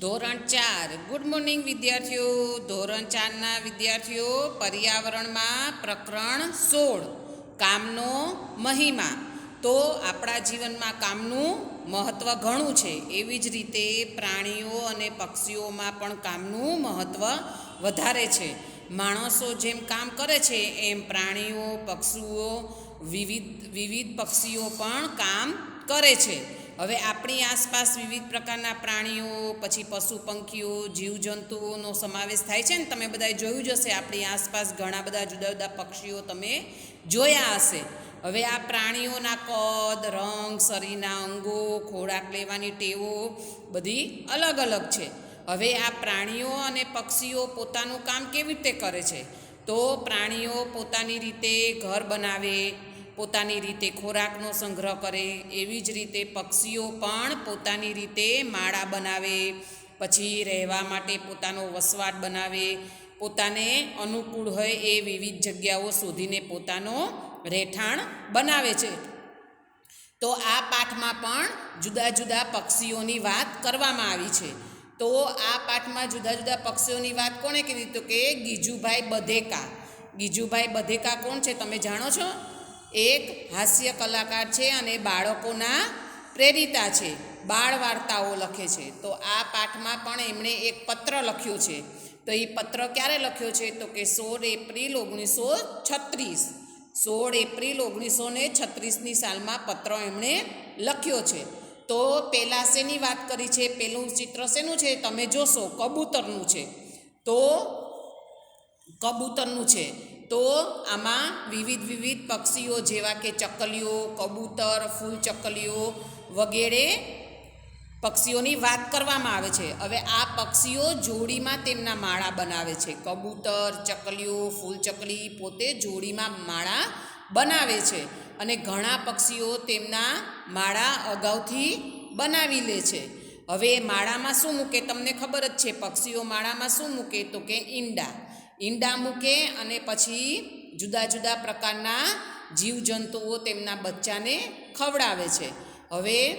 ધોરણ ચાર. Good morning વિદ્યાર્થીઓ. ધોરણ ચારના વિદ્યાર્થીઓ, પર્યાવરણમાં પ્રકરણ સોળ. કામનો મહિમા. તો આપણા જીવનમાં કામનું મહત્ત્વ ઘણું છે. એવી જ રીતે પ્રાણીઓ અને પક્ષીઓમાં પણ કામનું મહત્ત્વ વધારે છે. માણસો જેમ કામ કરે છે, એમ પ્રાણીઓ, પક્ષીઓ, વિવિધ વિવિધ પક્ષીઓ પણ કામ કરે છે. હવે આપણી આસપાસ વિવિધ પ્રકારના પ્રાણીઓ, પછી પશુ, પંખીઓ, જીવજંતુઓનો સમાવેશ થાય છે ને, તમે બધાએ જોયું જ હશે, આપણી આસપાસ ઘણા બધા જુદા જુદા પક્ષીઓ તમે જોયા હશે. હવે આ પ્રાણીઓના કદ, રંગ, શરીરના અંગો, ખોરાક લેવાની ટેવો બધી અલગ અલગ છે. હવે આ પ્રાણીઓ અને પક્ષીઓ પોતાનું કામ કેવી રીતે કરે છે? તો પ્રાણીઓ પોતાની રીતે ઘર બનાવે પોતાની રીતે ખોરાકનો સંગ્રહ કરે, એવી જ રીતે પક્ષીઓ પણ પોતાની રીતે માળા બનાવે, પછી રહેવા માટે પોતાનો વસવાટ બનાવે, પોતાને અનુકૂળ હોય એ વિવિધ જગ્યાઓ શોધીને પોતાનો રહેઠાણ બનાવે છે. તો આ પાઠમાં પણ જુદા જુદા પક્ષીઓની વાત કરવામાં આવી છે. તો આ પાઠમાં જુદા જુદા પક્ષીઓની વાત કોણે કીધી તો કે ગીજુભાઈ બધેકા. ગીજુભાઈ બધેકા કોણ છે, તમે જાણો છો? એક હાસ્ય કલાકાર છે અને બાળકોના પ્રેરિતા છે. બાળ વાર્તાઓ લખે છે. તો આ પાઠમાં પણ એમણે એક પત્ર લખ્યો છે. તો એ પત્ર ક્યારે લખ્યો છે? તો કે સોળ એપ્રિલ ઓગણીસો છત્રીસ. સોળ એપ્રિલ ઓગણીસો ને છત્રીસની સાલમાં પત્ર એમણે લખ્યો છે. તો પહેલાં શેની વાત કરી છે? પહેલું ચિત્ર શેનું છે? તમે જોશો, કબૂતરનું છે. તો કબૂતરનું છે. તો આમાં વિવિધ વિવિધ પક્ષીઓ જેવા કે ચકલીઓ, કબૂતર, ફૂલ ચકલીઓ વગેરે પક્ષીઓની વાત કરવામાં આવે છે. હવે આ પક્ષીઓ જોડીમાં તેમના માળા બનાવે છે. કબૂતર, ચકલીઓ, ફૂલ ચકલી પોતે જોડીમાં માળા બનાવે છે અને ઘણા પક્ષીઓ તેમના માળા અગાઉથી બનાવી લે છે. હવે માળામાં શું મૂકે? તમને ખબર જ છે, પક્ષીઓ માળામાં શું મૂકે? તો કે ઈંડા. ઈંડા મૂકે અને પછી જુદા જુદા પ્રકારના જીવજંતુઓ તેમના બચ્ચાને ખવડાવે છે. હવે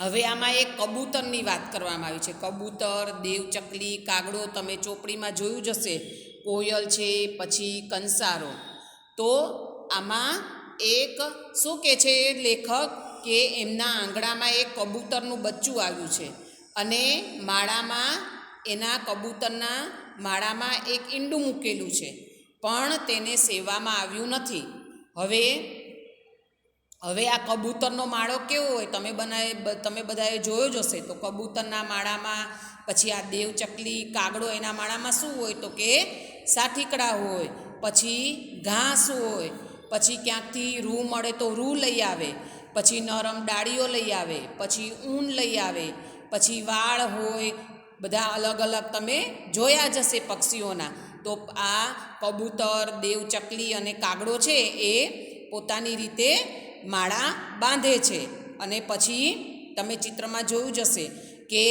હવે આમાં એક કબૂતરની વાત કરવામાં આવી છે. કબૂતર, દેવચકલી, કાગડો તમે ચોપડીમાં જોયું જ હશે. કોયલ છે, પછી કંસારો. તો આમાં એક શું કહે છે લેખક કે એમના આંગણામાં એક કબૂતરનું બચ્ચું આવ્યું છે અને માળામાં એના કબૂતરના માળામાં એક ઈંડું મૂકેલું છે, પણ તેને સેવામાં આવ્યું નથી. હવે હવે આ કબૂતરનો માળો કેવો હોય? તમે બનાવે તમે બધાએ જોયો જ હશે. તો કબૂતરના માળામાં, પછી આ દેવચકલી કાગડો એના માળામાં શું હોય? તો કે સાઠીકડા હોય, પછી ઘાસ હોય, પછી ક્યાંકથી રૂ મળે તો રૂ લઈ આવે, પછી નરમ ડાળીઓ લઈ આવે, પછી ઊન લઈ આવે, પછી વાળ હોય બધા અલગ અલગ તમે જોયા જ હશે પક્ષીઓના. તો આ કબૂતર દેવચકલી અને કાગડો છે એ પોતાની રીતે માળા બાંધે છે. અને પછી તમે ચિત્રમાં જોયું જ હશે કે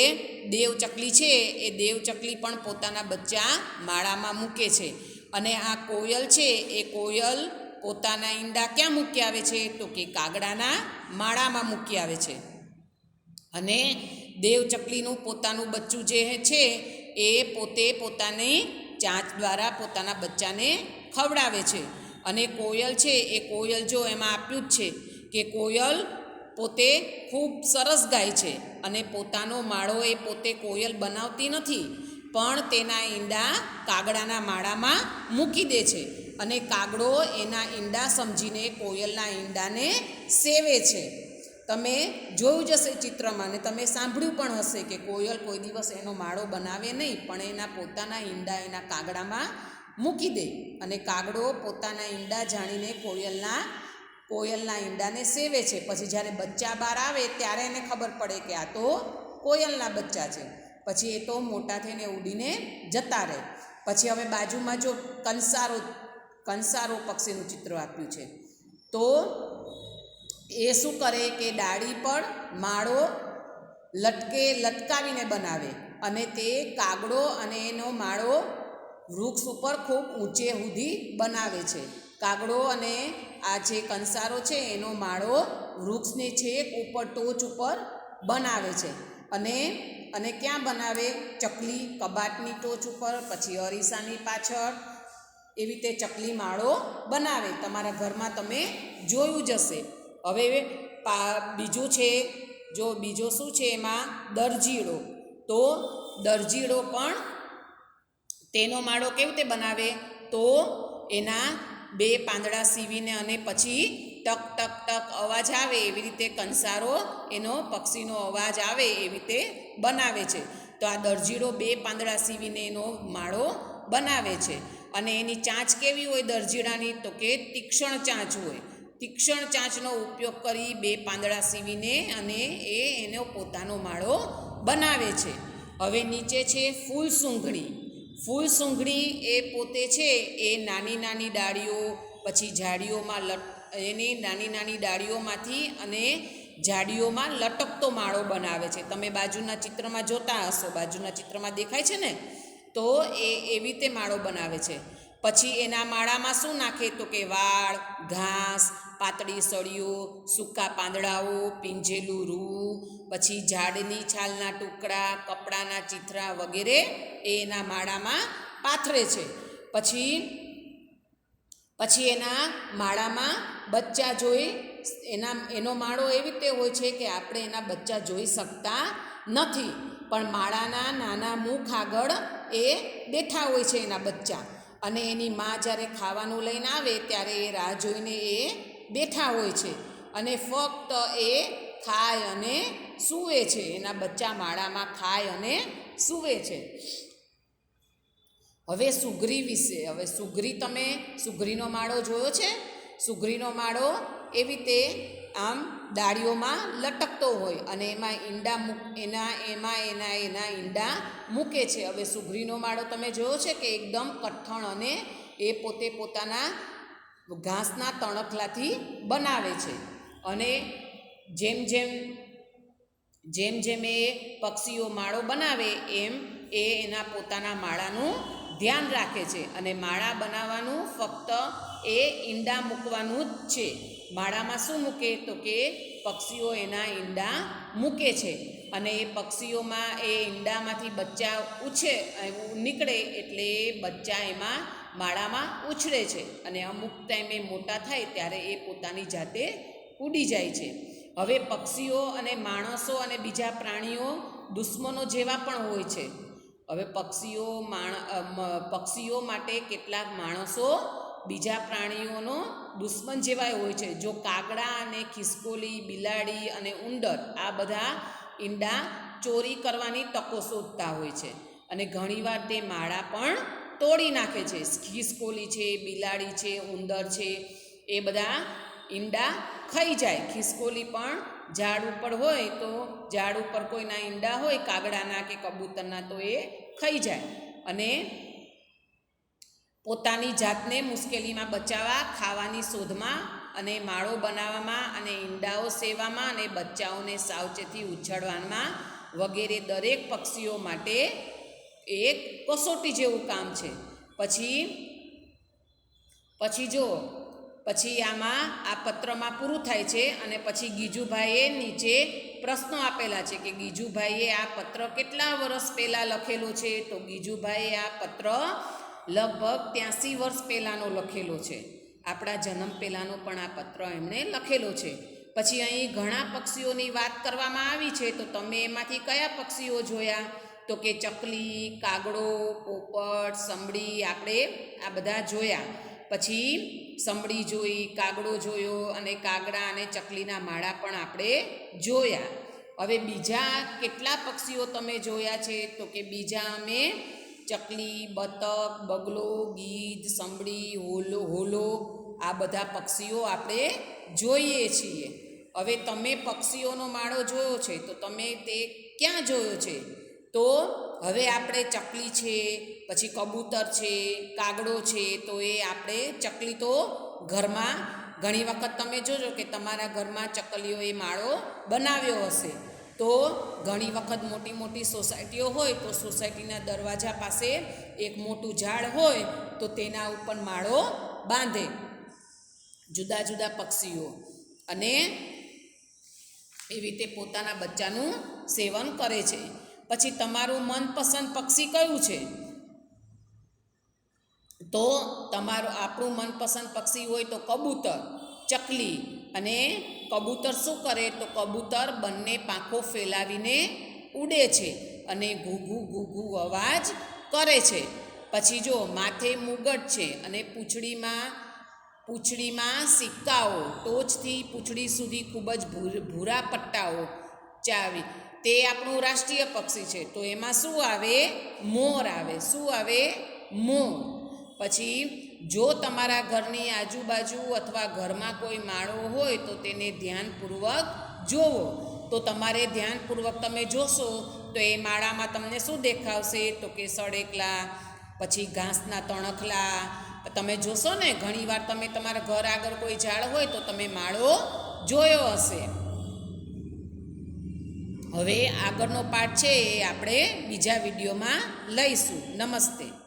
દેવચકલી છે એ દેવચકલી પણ પોતાના બચ્ચા માળામાં મૂકે છે. અને આ કોયલ છે એ કોયલ પોતાના ઈંડા ક્યાં મૂકી આવે છે? તો કે કાગડાના માળામાં મૂકી આવે છે. અને દેવચકલીનું પોતાનું બચ્ચું જે છે, એ પોતે પોતાની ચાંચ દ્વારા પોતાના બચ્ચાને ખવડાવે છે. અને કોયલ છે, એ કોયલ જો એમાં આપ્યું જ છે કે કોયલ પોતે ખૂબ સરસ ગાય છે અને પોતાનો માળો એ પોતે કોયલ બનાવતી નથી, પણ તેના ઈંડા કાગડાના માળામાં મૂકી દે છે અને કાગડો એના ઈંડા સમજીને કોયલના ઈંડાને સેવે છે. તમે જોયું જ હશે ચિત્રમાં ને તમે સાંભળ્યું પણ હશે કે કોયલ કોઈ દિવસ એનો માળો બનાવે નહીં, પણ એના પોતાના ઈંડા એના કાગડામાં મૂકી દે અને કાગડો પોતાના ઈંડા જાણીને કોયલના કોયલના ઈંડાને સેવે છે. પછી જ્યારે બચ્ચા બહાર આવે ત્યારે એને ખબર પડે કે આ તો કોયલના બચ્ચા છે. પછી એ તો મોટા થઈને ઉડીને જતા રહે. પછી હવે બાજુમાં જો કંસારો કંસારો પક્ષીનું ચિત્ર આપ્યું છે. તો એ શું કરે કે ડાળી પર માળો લટકે લટકાવીને બનાવે અને તે કાગડો અને એનો માળો વૃક્ષ ઉપર ખૂબ ઊંચે સુધી બનાવે છે. કાગડો અને આ જે કંસારો છે એનો માળો વૃક્ષને છેક ઉપર ટોચ ઉપર બનાવે છે. અને અને ક્યાં બનાવે? ચકલી કબાટની ટોચ ઉપર, પછી અરીસાની પાછળ એવી રીતે ચકલી માળો બનાવે. તમારા ઘરમાં તમે જોયું જ હશે. હવે પા, બીજું છે, જો બીજો શું છે એમાં? દરજીડો. તો દરજીડો પણ તેનો માળો કેવી રીતે બનાવે? તો એના બે પાંદડા સીવીને અને પછી ટક ટક ટક અવાજ આવે એવી રીતે કંસારો એનો, પક્ષીનો અવાજ આવે એવી રીતે બનાવે છે. તો આ દરજીડો બે પાંદડા સીવીને એનો માળો બનાવે છે. અને એની ચાંચ કેવી હોય દરજીડાની? તો કે તીક્ષ્ણ ચાંચ હોય. તીક્ષ્ણ ચાંચનો ઉપયોગ કરી બે પાંદડા સીવીને અને એ એનો પોતાનો માળો બનાવે છે. હવે નીચે છે ફૂલ સૂંઘણી ફૂલ સૂંઘણી એ પોતે છે એ નાની નાની ડાળીઓ, પછી ઝાડીઓમાં લટ, એની નાની નાની ડાળીઓમાંથી અને ઝાડીઓમાં લટકતો માળો બનાવે છે. તમે બાજુના ચિત્રમાં જોતા હશો, બાજુના ચિત્રમાં દેખાય છે ને? તો એ એવી રીતે માળો બનાવે છે. પછી એના માળામાં શું નાખે તો કે વાળ, ઘાસ, પાતળી સળીઓ સૂકા પાંદડાઓ, પીંજેલું રૂ, પછી ઝાડની છાલના ટુકડા, કપડાના ચિથરા વગેરે એ એના માળામાં પાથરે છે. પછી પછી એના માળામાં બચ્ચા જોઈ, એના, એનો માળો એવી રીતે હોય છે કે આપણે એના બચ્ચા જોઈ શકતા નથી. પણ માળાના નાના મુખ આગળ એ બેઠા હોય છે એના બચ્ચા. અને એની મા જ્યારે ખાવાનું લઈને આવે ત્યારે એ રાહ જોઈને એ બેઠા હોય છે અને ફક્ત એ ખાય અને સૂવે છે. એના બચ્ચા માળામાં ખાય અને સૂવે છે. હવે સુગરી વિશે, હવે સુગરી તમે, સુગરીનો માળો જોયો છે? સુગરીનો માળો એવી રીતે આમ ડાળીઓમાં લટકતો હોય અને એમાં ઈંડા મૂક, એના, એમાં, એના એના ઈંડા મૂકે છે. હવે સુઘરીનો માળો તમે જોયો છે કે એકદમ કઠણ અને એ પોતે પોતાના ઘાસના તણખલાથી બનાવે છે. અને જેમ જેમ જેમ જેમ એ પક્ષીઓ માળો બનાવે, એમ એ એના પોતાના માળાનું ધ્યાન રાખે છે. અને માળા બનાવવાનું ફક્ત એ ઈંડા મૂકવાનું જ છે. માળામાં શું મૂકે? તો કે પક્ષીઓ એના ઈંડા મૂકે છે. અને એ પક્ષીઓમાં એ ઈંડામાંથી બચ્ચા ઉછે નીકળે એટલે બચ્ચા એમાં માળામાં ઉછળે છે. અને અમુક ટાઈમે મોટા થાય ત્યારે એ પોતાની જાતે ઉડી જાય છે. હવે પક્ષીઓ અને માણસો અને બીજા પ્રાણીઓ દુશ્મનો જેવા પણ હોય છે. હવે પક્ષીઓ માણ પક્ષીઓ માટે કેટલાક માણસો બીજા પ્રાણીઓનો દુશ્મન જેવાય હોય છે. જો કાગડા અને ખિસકોલી, બિલાડી અને ઉંદર આ બધા ઈંડા ચોરી કરવાની તકો શોધતા હોય છે અને ઘણીવાર તે માળા પણ તોડી નાખે છે. ખિસકોલી છે, બિલાડી છે, ઉંદર છે, એ બધા ઈંડા ખાઈ જાય. ખિસકોલી પણ ઝાડ ઉપર હોય તો ઝાડ ઉપર કોઈના ઈંડા હોય કાગડાના કે કબૂતરના તો એ ખાઈ જાય અને પોતાની જાતને મુશ્કેલીમાં બચાવવા, ખાવાની શોધમાં અને માળો બનાવવામાં અને ઈંડાઓ સેવામાં અને બચ્ચાઓને સાવચેતી ઉછળવામાં વગેરે દરેક પક્ષીઓ માટે એક કસોટી જેવું કામ છે. પછી પછી જો પછી આમાં આ પત્રમાં પૂરું થાય છે અને પછી ગીજુભાઈએ નીચે પ્રશ્નો આપેલા છે કે ગીજુભાઈએ આ પત્ર કેટલા વર્ષ પહેલાં લખેલો છે? તો ગીજુભાઈએ આ પત્ર લગભગ ત્યાંસી વર્ષ પહેલાંનો લખેલો છે. આપણા જન્મ પહેલાંનો પણ આ પત્ર એમણે લખેલો છે. પછી અહીં ઘણા પક્ષીઓની વાત કરવામાં આવી છે, તો તમે એમાંથી કયા પક્ષીઓ જોયા? તો કે ચકલી, કાગડો, પોપટ સંભળી આપણે આ બધા જોયા. પછી સંભળી જોઈ, કાગડો જોયો અને કાગડા અને ચકલીના માળા પણ આપણે જોયા. હવે બીજા કેટલા પક્ષીઓ તમે જોયા છે? તો કે બીજા અમે ચકલી, બતક, બગલો, ગીધ સંભળી હોલો હોલો આ બધા પક્ષીઓ આપણે જોઈએ છીએ. હવે તમે પક્ષીઓનો માળો જોયો છે, તો તમે તે ક્યાં જોયો છે? તો હવે આપણે ચકલી છે, પછી કબૂતર છે, કાગડો છે, તો એ આપણે ચકલી તો ઘરમાં ઘણી વખત તમે જોજો કે તમારા ઘરમાં ચકલીઓએ માળો બનાવ્યો હશે. તો ઘણી વખત મોટી મોટી સોસાયટીઓ હોય તો સોસાયટીના દરવાજા પાસે એક મોટું ઝાડ હોય તો તેના ઉપર માળો બાંધે. જુદા જુદા પક્ષીઓ અને એવી રીતે પોતાના બચ્ચાનું સેવન કરે છે. પછી તમારું મનપસંદ પક્ષી કયું છે? તો તમારું આપણું મનપસંદ પક્ષી હોય તો કબૂતર, ચકલી અને કબૂતર શું કરે તો કબૂતર બંને પાંખો ફેલાવીને ઉડે છે અને ઘૂઘુ ઘૂઘુ અવાજ કરે છે. પછી જો માથે મુગટ છે અને પૂંછડીમાં પૂંછડીમાં સિક્કાઓ, ટોચથી પૂંછડી સુધી ખૂબ જ ભૂર- પટ્ટાઓ ચાવી. તે આપણું રાષ્ટ્રીય પક્ષી છે. તો એમાં શું આવે? મોર આવે. શું આવે? મોર. પછી જો તમારા ઘરની આજુબાજુ અથવા ઘરમાં કોઈ માળો હોય તો તેને ધ્યાનપૂર્વક જોવો. તો તમારે ધ્યાનપૂર્વક તમે જોશો તો એ માળામાં તમને શું દેખાવશે? તો કે સળેકલા, પછી ઘાસના તણખલા. તમે જોશો ને, ઘણીવાર તમે તમારા ઘર આગળ કોઈ ઝાડ હોય તો તમે માળો જોયો હશે. હવે આગળનો પાઠ છે એ આપણે બીજા વિડીયોમાં લઈશું. નમસ્તે.